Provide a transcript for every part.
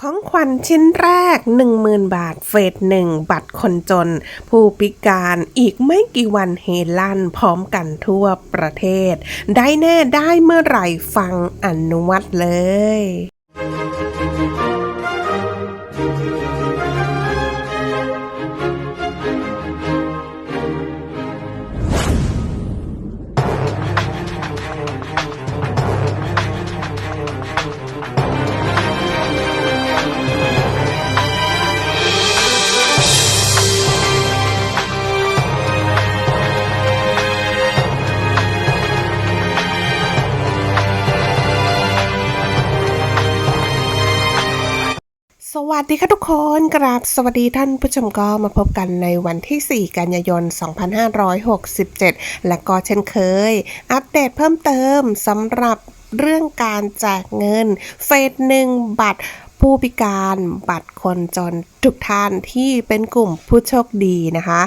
ของขวัญชิ้นแรก 10,000 บาท เฟสหนึ่งบัตรคนจน ผู้พิการอีกไม่กี่วันเฮลั่นพร้อมกันทั่วประเทศ ได้แน่ได้เมื่อไหร่ฟังอนุวัตเลย วัสดีค่ะทุกคนกราบสวัสดีท่านผู้ชมก็มาพบกันในวันที่ 4 กันยายน 2567 และก็เช่นเคย อัปเดตเพิ่มเติมสำหรับเรื่องการแจกเงิน เฟสหนึ่งบัตรผู้พิการบัตรคนจนทุกท่านที่เป็นกลุ่มผู้โชคดีนะคะ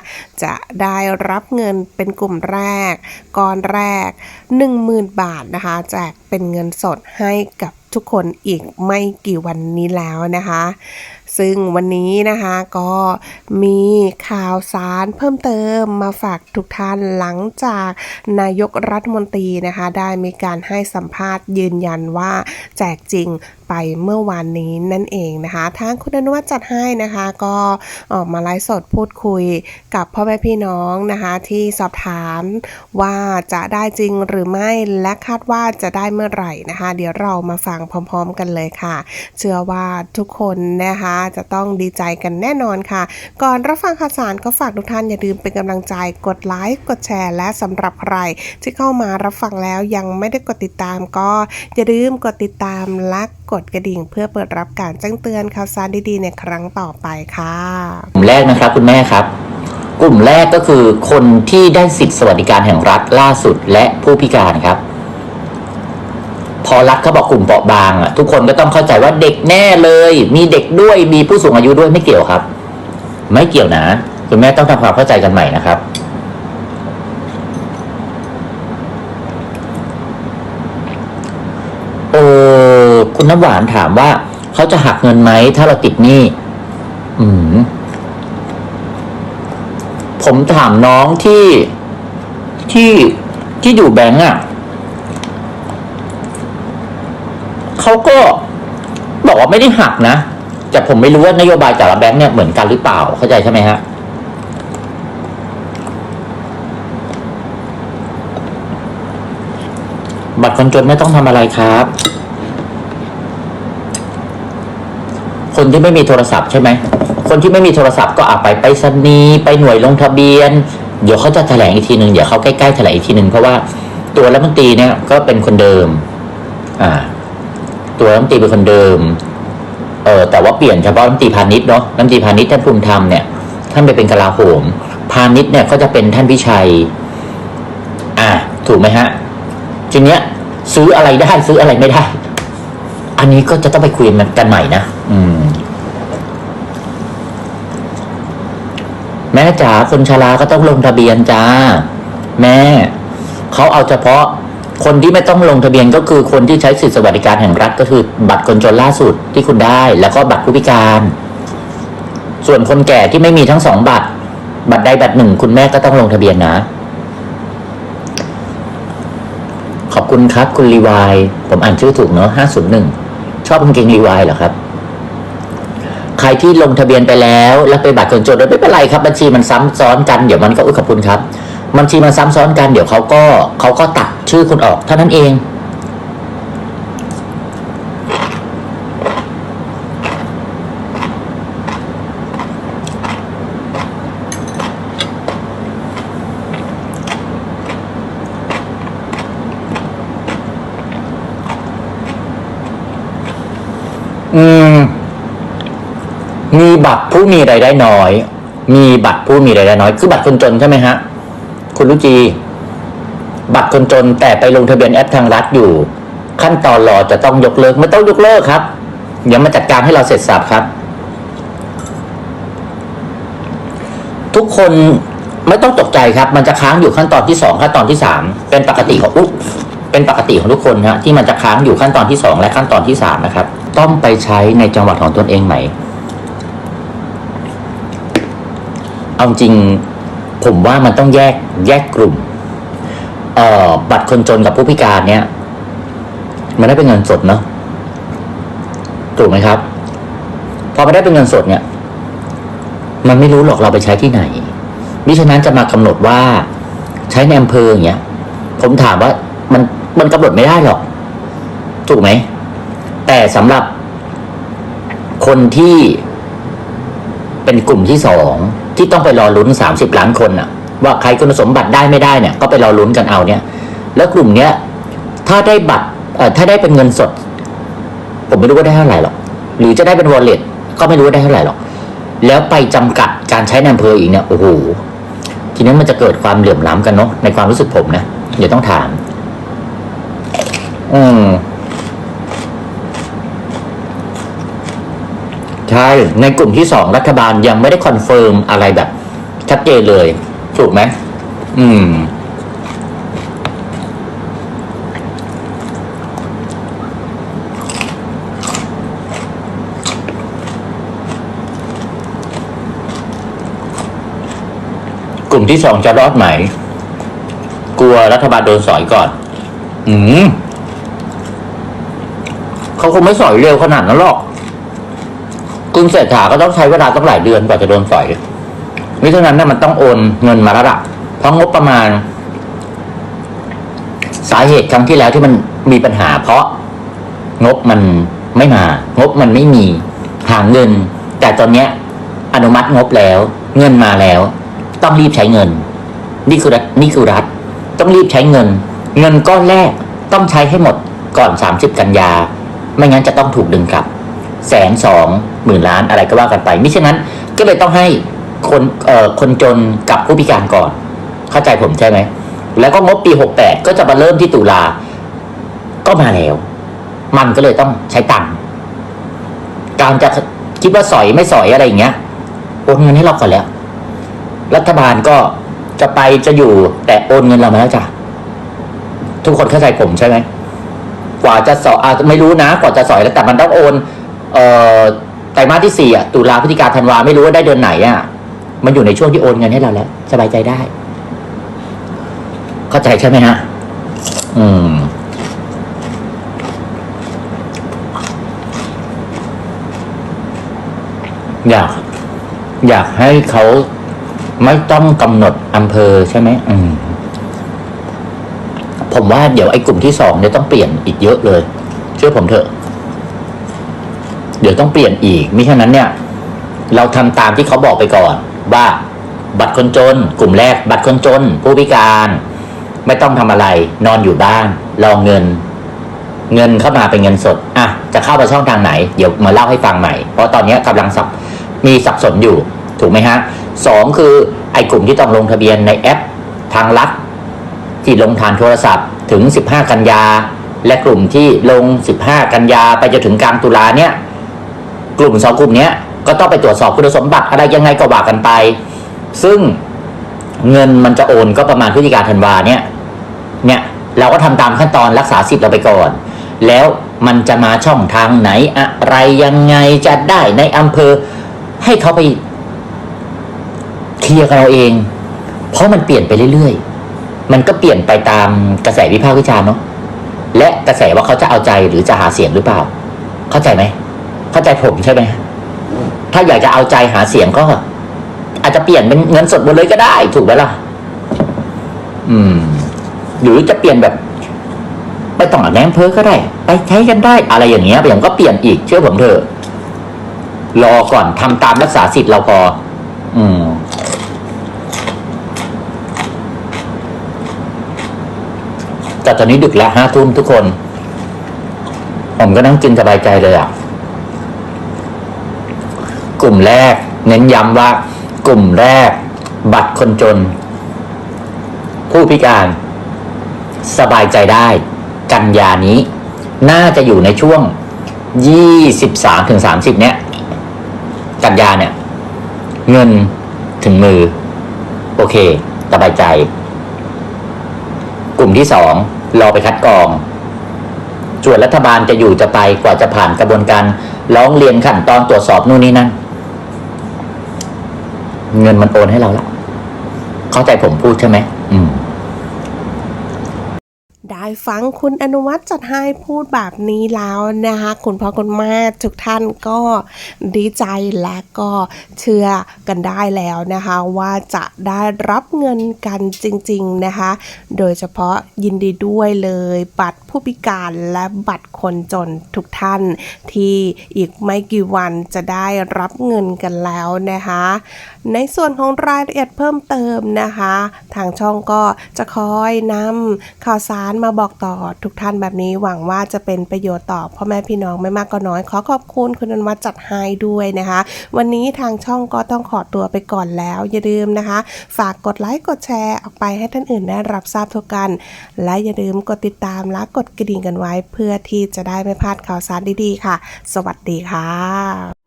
จะได้รับเงินเป็นกลุ่มแรกก้อนแรก 10,000 บาทนะคะ แจกเป็นเงินสดให้กับ ทุกคนอีกไม่กี่วันนี้แล้วนะคะ ซึ่งวันนี้นะคะก็มีข่าวสารเพิ่มเติมมาฝากทุกท่านหลังจากนายกรัฐมนตรีนะคะ ได้มีการให้สัมภาษณ์ยืนยันว่าแจกจริงไปเมื่อวานนี้นั่นเองนะคะทางคุณอนุวัฒน์จัดให้นะคะ ก็ออกมาไลฟ์สดพูดคุยกับพ่อแม่พี่น้องนะคะ ที่สอบถามว่าจะได้จริงหรือไม่และคาดว่าจะได้เมื่อไหร่นะคะ เดี๋ยวเรามาฟังพร้อม ๆ กันเลยค่ะ เชื่อว่าทุกคนนะคะจะต้องดีใจกันแน่นอนค่ะ ก่อนรับฟังข่าวสารก็ฝากทุกท่านอย่าลืมเป็นกำลังใจกดไลค์กดแชร์ และสำหรับใคร ที่เข้ามารับฟังแล้วยังไม่ได้กดติดตามก็อย่าลืมกดติดตามและกดกระดิ่ง เพื่อเปิดรับการแจ้งเตือนข่าวสารดีๆ ในครั้งต่อไปค่ะกลุ่มแรกนะครับคุณแม่ครับ กลุ่มแรกก็คือคนที่ได้สิทธิสวัสดิการแห่งรัฐล่าสุดและผู้พิการครับ พอรัฐเขาบอกกลุ่มเปราะบางอะทุกคนก็ต้องเข้าใจว่าเด็กแน่เลย มีเด็กด้วยมีผู้สูงอายุด้วยไม่เกี่ยวครับ ไม่เกี่ยวนะคุณแม่ต้องทำความเข้าใจกันใหม่นะครับเออคุณน้ำหวานถามว่าเขาจะหักเงินไหมถ้าเราติดหนี้อืมผมถามน้องที่ที่ที่อยู่แบงก์อะ เขาก็บอกว่าไม่ได้หักนะ แต่ผมไม่รู้ว่านโยบายแต่ละแบงก์เนี่ยเหมือนกันหรือเปล่าเข้าใจใช่ไหมฮะบัตรคนจนไม่ต้องทำอะไรครับ คนที่ไม่มีโทรศัพท์ใช่ไหม คนที่ไม่มีโทรศัพท์ก็อาไปไปสนีไปหน่วยลงทะเบียน เดี๋ยวเขาจะแถลงอีกทีหนึ่งเดี๋ยวเขาใกล้ๆแถลงอีกทีหนึ่งเพราะว่าตัวรัฐมนตรีเนี่ยก็เป็นคนเดิม อ่า ตัวรัฐมนตรีเป็นคนเดิม เออแต่ว่าเปลี่ยนเฉพาะรัฐมนตรีพาณิชย์เนาะรัฐมนตรีพาณิชย์ท่านภูมิธรรมเนี่ยท่านไปเป็นกลาโหม พาณิชย์เนี่ยก็จะเป็นท่านพิชัย อ่าถูกไหมฮะทีเนี้ย ซื้ออะไรได้ซื้ออะไรไม่ได้ อันนี้ก็จะต้องไปคุยกันใหม่นะอืม แม่จ๋าคนชราก็ต้องลงทะเบียนจ้า แม่เขาเอาเฉพาะ คนที่ไม่ต้องลงทะเบียนก็คือคนที่ใช้สิทธิสวัสดิการแห่งรัฐ ก็คือ บัตรคนจนล่าสุดที่คุณได้ แล้วก็บัตรผู้พิการ ส่วนคนแก่ที่ไม่มีทั้งสองบัตร บัตรใดบัตรหนึ่ง คุณแม่ก็ต้องลงทะเบียนนะ ขอบคุณครับ คุณรีวายผมอ่านชื่อถูกเนาะห้าศูนย์หนึ่งชอบกางเกงรีวายเหรอครับ ใครที่ลงทะเบียนไปแล้ว แล้วไปบัตรคนจนไม่เป็นไรครับ บัญชีมันซ้ำซ้อนกันเดี๋ยวมันก็อุ้ยขอบคุณครับบัญชีมันซ้ำซ้อนกันเดี๋ยวเขาก็เขาก็ตัด ชื่อคุณออกเท่านั้นเอง อืม มีบัตรผู้มีรายได้น้อย มีบัตรผู้มีรายได้น้อย คือบัตรคนจนใช่ไหมฮะ คุณรุจี บัตรคนจนแต่ไปลงทะเบียนแอปทางรัฐอยู่ ขั้นตอนรอจะต้องยกเลิกไม่ต้องยกเลิกครับเดี๋ยวมาจัดการให้เราเสร็จสับครับ ทุกคนไม่ต้องตกใจครับ มันจะค้างอยู่ขั้นตอนที่สองขั้นตอนที่สามเป็นปกติของอุ๊เป็นปกติของทุกคนฮะที่มันจะค้างอยู่ขั้นตอนที่สองและขั้นตอนที่สามนะครับ ต้องไปใช้ในจังหวัดของตนเองไหมเอาจริงผมว่ามันต้องแยกแยกกลุ่ม เอ่อบัตรคนจนกับผู้พิการเนี่ย มันได้เป็นเงินสดเนาะถูกไหมครับ พอไม่ได้เป็นเงินสดเนี่ย มันไม่รู้หรอกเราไปใช้ที่ไหนมิฉะนั้นจะมากำหนดว่าใช้ในอำเภออย่างเงี้ย ผมถามว่ามันมันกำหนดไม่ได้หรอก ถูกไหม แต่สำหรับคนที่เป็นกลุ่มที่สองที่ต้องไปรอลุ้นสามสิบล้านคนน่ะ ว่าใครคุณสมบัติได้ไม่ได้เนี่ยก็ไปรอลุ้นกันเอาเนี่ย แล้วกลุ่มเนี้ยถ้าได้บัตรเอ่อถ้าได้เป็นเงินสด ผมไม่รู้ว่าได้เท่าไหร่หรอกหรือจะได้เป็นวอลเล็ตก็ไม่รู้ว่าได้เท่าไหร่หรอกแล้วไปจำกัดการใช้ในอำเภออีกเนี่ยโอ้โหทีนี้มันจะเกิดความเหลื่อมล้ำกันเนาะในความรู้สึกผมนะเดี๋ยวต้องถาม อืมใช่ ในกลุ่มที่สองรัฐบาลยังไม่ได้คอนเฟิร์มอะไรแบบชัดเจนเลย ถูกไหมอืม กลุ่มที่สองจะรอดไหม กลัวรัฐบาลโดนสอยก่อน อืมเขาคงไม่สอยเร็วขนาดนั้นหรอก คุณเศรษฐาก็ต้องใช้เวลาต้องหลายเดือนกว่าจะโดนสอย มิฉะนั้นนี่ยมันต้องโอนเงินมาแล้วล่ะเพราะงบประมาณ สาเหตุครั้งที่แล้วที่มันมีปัญหา เพราะงบมันไม่มา งบมันไม่มีหาเงิน แต่ตอนเนี้ย อนุมัติงบแล้ว เงินมาแล้ว ต้องรีบใช้เงิน นี่คือรัฐนี่คือรัฐ ต้องรีบใช้เงิน เงินก้อนแรกต้องใช้ให้หมดก่อน 30 กันยา ไม่งั้นจะต้องถูกดึงกลับแสนสองหมื่นล้านอะไรก็ว่ากันไปมิฉะนั้นก็เลยต้องให้ คนเอ่อคนจนกับผู้พิการก่อน เข้าใจผมใช่ไหม แล้วก็งบปี 68 ก็จะมาเริ่มที่ตุลา ก็มาแล้ว มันก็เลยต้องใช้ตังค์การจะคิดว่าสอยไม่สอยอะไรอย่างเงี้ยโอนเงินให้เราก่อนแล้ว รัฐบาลก็จะไปจะอยู่แต่โอนเงินเรามาแล้วจ้ะทุกคนเข้าใจผมใช่ไหมกว่าจะสอยอาไม่รู้นะ กว่าจะสอยแล้วแต่มันต้องโอน เอ่อไตรมาสที่สี่อะตุลาพฤศจิกาธันวาไม่รู้ว่าได้เดือนไหนอะ มันอยู่ในช่วงที่โอนเงินให้เราแล้ว สบายใจได้ เข้าใจใช่ไหมฮะ อืม อยาก อยากให้เขาไม่ต้องกำหนดอำเภอใช่ไหมอืม ผมว่าเดี๋ยวไอ้กลุ่มที่สองเนี่ยต้องเปลี่ยนอีกเยอะเลย เชื่อผมเถอะ เดี๋ยวต้องเปลี่ยนอีกมิฉะนั้นเนี่ย เราทำตามที่เขาบอกไปก่อน ว่าบัตรคนจน กลุ่มแรก บัตรคนจน ผู้พิการไม่ต้องทำอะไร นอนอยู่บ้านรอเงิน เงินเข้ามาเป็นเงินสดอะจะเข้าไปช่องทางไหน เดี๋ยวมาเล่าให้ฟังใหม่ เพราะตอนนี้กำลังสับมีสับสนอยู่ ถูกไหมฮะสองคือไอ้กลุ่มที่ต้องลงทะเบียนในแอปทางลัดที่ลงทานโทรศัพท์ถึง 15 กันยา และกลุ่มที่ลง 15 กันยาไปจนถึงกลางตุลาเนี่ย กลุ่มสองกลุ่มเนี้ย ก็ต้องไปตรวจสอบคุณสมบัติอะไรยังไงก็ว่ากันไป ซึ่งเงินมันจะโอนก็ประมาณพฤศจิกาธันวาเนี่ยเนี่ยเราก็ทำตามขั้นตอนรักษาสิทธิ์เราไปก่อน แล้วมันจะมาช่องทางไหนอะไรยังไงจะได้ในอำเภอ ให้เขาไปเคลียร์กันเราเอง เพราะมันเปลี่ยนไปเรื่อยๆ มันก็เปลี่ยนไปตามกระแสวิพากษ์วิจารณ์เนาะและกระแสว่าเขาจะเอาใจหรือจะหาเสียงหรือเปล่า เข้าใจไหม เข้าใจผมใช่ไหม ถ้าอยากจะเอาใจหาเสียงก็ อาจจะเปลี่ยนเป็นเงินสดหมดเลยก็ได้ ถูกไหมล่ะ อืม หรือจะเปลี่ยนแบบ ไปต้องกับแนมเพอก็ได้ ไปใช้กันได้ อะไรอย่างเงี้ยผมก็เปลี่ยนอีกเชื่อผมเถอะรอก่อนทำตามรักษาสิทธิ์เราพอ อืมแต่ตอนนี้ดึกแล้วห้าทุ่มทุกคน ผมก็นั่งกินสบายใจเลยอะ กลุ่มแรก เน้นย้ำว่ากลุ่มแรก บัตรคนจน ผู้พิการ สบายใจได้ กันยานี้ น่าจะอยู่ในช่วง 23ถึง30 เนี้ยกันยาเนี่ย เงินถึงมือ โอเค สบายใจ กลุ่มที่สองรอไปคัดกรองส่วนรัฐบาลจะอยู่จะไปกว่าจะผ่านกระบวนการร้องเรียนขั้นตอนตรวจสอบนู่นนี่นั่น เงินมันโอนให้เราละเข้าใจผมพูดใช่ไหมอืมได้ฟังคุณอนุวัฒน์จัดให้พูดแบบนี้แล้วนะคะคุณพ่อคุณแม่ทุกท่านก็ดีใจและก็เชื่อกันได้แล้วนะคะ ว่าจะได้รับเงินกันจริง ๆนะคะ โดยเฉพาะยินดีด้วยเลย บัตรผู้พิการและบัตรคนจนทุกท่านที่อีกไม่กี่วันจะได้รับเงินกันแล้วนะคะในส่วนของรายละเอียดเพิ่มเติมนะคะ ทางช่องก็จะคอยนำข่าวสารมาบอกต่อทุกท่านแบบนี้หวังว่าจะเป็นประโยชน์ต่อพ่อแม่พี่น้องไม่มากก็น้อย ขอขอบคุณคุณอนวัฒจัดให้ด้วยนะคะ วันนี้ทางช่องก็ต้องขอตัวไปก่อนแล้ว อย่าลืมนะคะ ฝากกดไลค์กดแชร์ออกไปให้ท่านอื่นได้รับทราบทุกกัน และอย่าลืมกดติดตามและกดกระดิ่งกันไว้ เพื่อที่จะได้ไม่พลาดข่าวสารดีๆค่ะ สวัสดีค่ะ